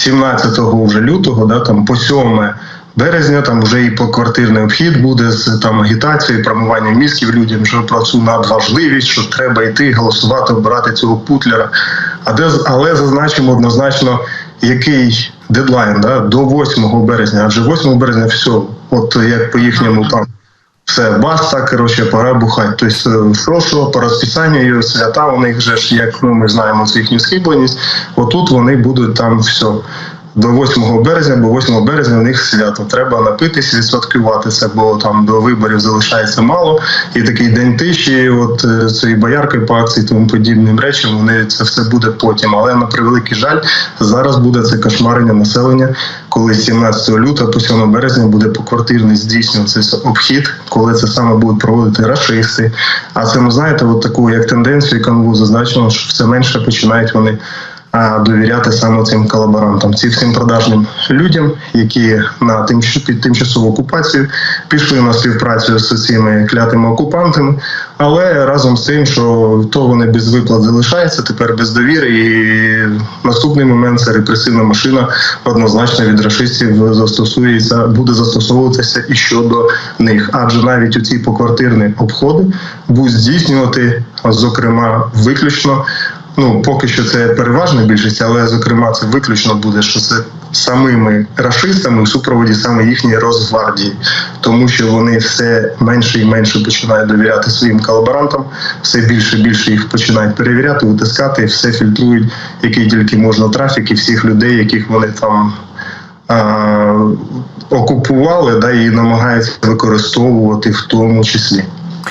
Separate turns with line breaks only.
17 вже лютого, да, там по 7 березня, там вже і поквартирний обхід буде з там агітацією, промиванням мізків людям, що про цю надважливість, що треба йти голосувати, обирати цього путлера. А де але зазначимо однозначно, який дедлайн да, до 8 березня, адже 8 березня все, от як по їхньому там. Все, баста, коротше, пора бухати. Тобто, що, що по розписанню свята, у них же ж, як ну, ми знаємо з їхню схибленість, отут вони будуть там все. До 8 березня, бо 8 березня у них свято. Треба напитись, відсвяткувати це, бо там до виборів залишається мало. І такий день тиші, от е, цієї боярки по акції, тому подібним речам, вони це все буде потім. Але на превеликий жаль, зараз буде це кошмарення населення, коли з 17 лютого по 7 березня буде поквартирний здійснюватися обхід, коли це саме будуть проводити рашисти. А це ну знаєте, от таку як тенденцію, яка було зазначено, що все менше починають вони довіряти саме цим колаборантам, цим всім продажним людям, які на під тимчасову окупацію пішли на співпрацю з цими клятими окупантами. Але разом з тим, що то вони без виплат залишаються, тепер без довіри, і наступний момент це репресивна машина однозначно від рашистів застосується, буде застосовуватися і щодо них. Адже навіть у ці поквартирні обходи будуть здійснювати, зокрема, виключно ну поки що це переважна більшість, але зокрема це виключно буде, що це самими рашистами в супроводі саме їхньої Росгвардії, тому що вони все менше і менше починають довіряти своїм колаборантам, все більше і більше їх починають перевіряти, витискати, все фільтрують, який тільки можна трафік і всіх людей, яких вони там. Окупували да і намагаються використовувати в тому числі.